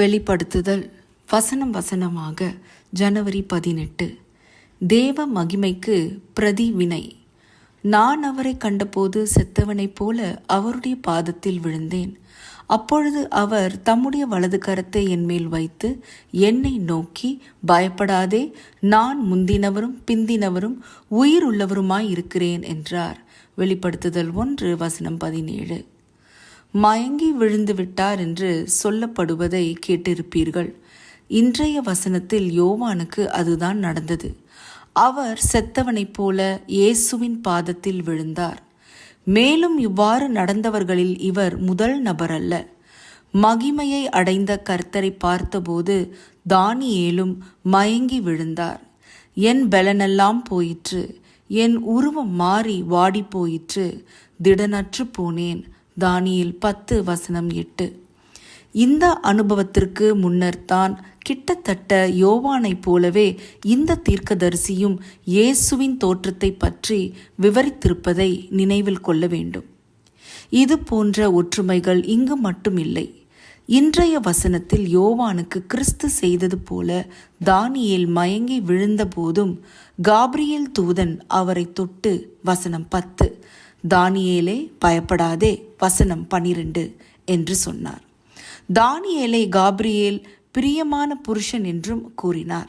வெளிப்படுத்துதல். வசனம் வசனமாக ஜனவரி பதினெட்டு. தேவ மகிமைக்கு பிரதிவினை. நான் அவரை கண்டபோது செத்தவனைப் போல அவருடைய பாதத்தில் விழுந்தேன். அப்பொழுது அவர் தம்முடைய வலது கரத்தை என்மேல் வைத்து என்னை நோக்கி பயப்படாதே நான் முந்தினவரும் பிந்தினவரும் உயிர் உள்ளவருமாய் இருக்கிறேன் என்றார். வெளிப்படுத்துதல் ஒன்று வசனம் பதினேழு. மயங்கி விழுந்து விட்டார் என்று சொல்லப்படுவதை கேட்டிருப்பீர்கள். இன்றைய வசனத்தில் யோவானுக்கு அதுதான் நடந்தது. அவர் செத்தவனைப் போல இயேசுவின் பாதத்தில் விழுந்தார். மேலும் இவ்வாறு நடந்தவர்களில் இவர் முதல் நபர் அல்ல மகிமையை அடைந்த கர்த்தரை பார்த்தபோது தானியேலும் மயங்கி விழுந்தார். என் பலனெல்லாம் போயிற்று. என் உருவம் மாறி வாடி போயிற்று திடனற்று போனேன். தானியில் பத்து வசனம் எட்டு. இந்த அனுபவத்திற்கு முன்னர்தான் கிட்டத்தட்ட யோவானைப் போலவே இந்த தீர்க்கதரிசியும் இயேசுவின் தோற்றத்தை பற்றி விவரித்திருப்பதை நினைவில் கொள்ள வேண்டும். இது போன்ற ஒற்றுமைகள் இங்கு மட்டுமில்லை. இன்றைய வசனத்தில் யோவானுக்கு கிறிஸ்து செய்தது போல தானியேல் மயங்கி விழுந்தபோதும் காப்ரியல் தூதன் அவரை தொட்டு வசனம் பத்து. தானியேலே பயப்படாதே வசனம் பனிரெண்டு என்று சொன்னார். தானியேலை காப்ரியேல் பிரியமான புருஷன் என்றும் கூறினார்.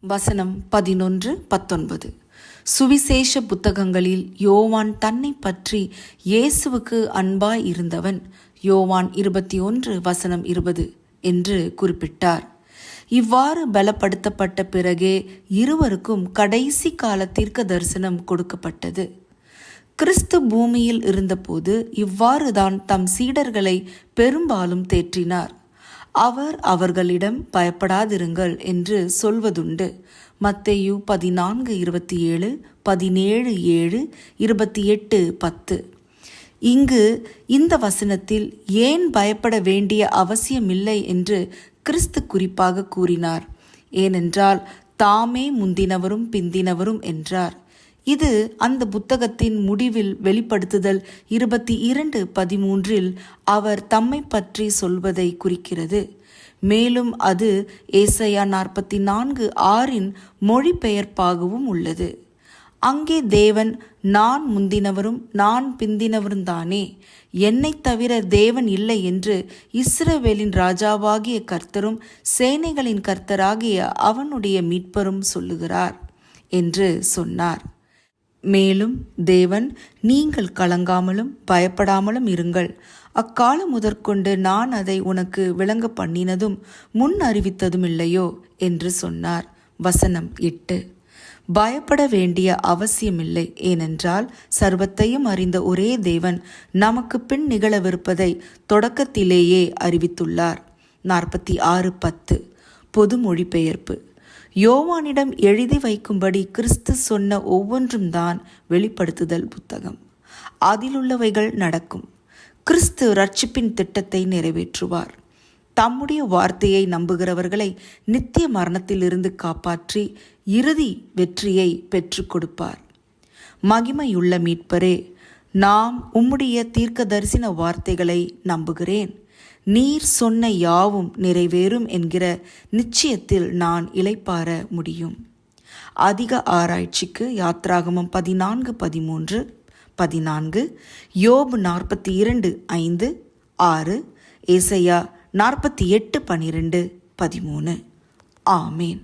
வசனம் பதினொன்று பத்தொன்பது. சுவிசேஷ புத்தகங்களில் யோவான் தன்னை பற்றி இயேசுவுக்கு அன்பாய் இருந்தவன் யோவான் இருபத்தி ஒன்று வசனம் இருபது என்று குறிப்பிட்டார். இவ்வாறு பலப்படுத்தப்பட்ட பிறகே இருவருக்கும் கடைசி கால தீர்க்க தரிசனம் கொடுக்கப்பட்டது. கிறிஸ்து பூமியில் இருந்தபோது இவ்வாறு தான் தம் சீடர்களை பெரும்பாலும் தேற்றினார். அவர் அவர்களிடம் பயப்படாதிருங்கள் என்று சொல்வதுண்டு. மத்தேயு பதினான்கு இருபத்தி ஏழு பதினேழு ஏழு இருபத்தி எட்டு பத்து. இங்கு இந்த வசனத்தில் ஏன் பயப்பட வேண்டிய அவசியமில்லை என்று கிறிஸ்து குறிப்பாக கூறினார். ஏனென்றால் தாமே முந்தினவரும் பிந்தினவரும் என்றார். இது அந்த புத்தகத்தின் முடிவில் வெளிப்படுத்துதல் இருபத்தி இரண்டு பதிமூன்றில் அவர் தம்மை பற்றி சொல்வதை குறிக்கிறது. மேலும் அது ஏசையா நாற்பத்தி நான்கு ஆறின் மொழிபெயர்ப்பாகவும் உள்ளது. அங்கே தேவன் நான் முந்தினவரும் நான் பிந்தினவரும் தானே என்னைத் தவிர தேவன் இல்லை என்று இஸ்ரவேலின் ராஜாவாகிய கர்த்தரும் சேனைகளின் கர்த்தராகிய அவனுடைய மீட்பரும் சொல்லுகிறார் என்று சொன்னார். மேலும் தேவன் நீங்கள் கலங்காமலும் பயப்படாமலும் இருங்கள். அக்காலம் முதற்கொண்டு நான் அதை உனக்கு விளங்க பண்ணினதும் முன் அறிவித்ததும் இல்லையோ என்று சொன்னார். வசனம் எட்டு. பயப்பட வேண்டிய அவசியமில்லை. ஏனென்றால் சர்வத்தையும் அறிந்த ஒரே தேவன் நமக்கு பின் நிகழவிருப்பதை தொடக்கத்திலேயே அறிவித்துள்ளார். நாற்பத்தி ஆறு பத்து. பொது மொழிபெயர்ப்பு. யோவானிடம் எழுதி வைக்கும்படி கிறிஸ்து சொன்ன ஒவ்வொன்றும் தான் வெளிப்படுத்துதல் புத்தகம். அதிலுள்ளவைகள் நடக்கும். கிறிஸ்து ரட்சிப்பின் திட்டத்தை நிறைவேற்றுவார். தம்முடைய வார்த்தையை நம்புகிறவர்களை நித்திய மரணத்திலிருந்து காப்பாற்றி இறுதி வெற்றியை பெற்றுக் கொடுப்பார். மகிமையுள்ள மீட்பரே நாம் உம்முடைய தீர்க்க தரிசன வார்த்தைகளை நம்புகிறேன். நீர் சொன்ன யாவும் நிறைவேறும் என்கிற நிச்சயத்தில் நான் இளைப்பாற முடியும். அதிக ஆராய்ச்சிக்கு யாத்ராகமம் பதினான்கு பதிமூன்று பதினான்கு யோபு நாற்பத்தி இரண்டு ஐந்து ஆறு ஏசையா நாற்பத்தி எட்டு பனிரெண்டு பதிமூணு. ஆமேன்.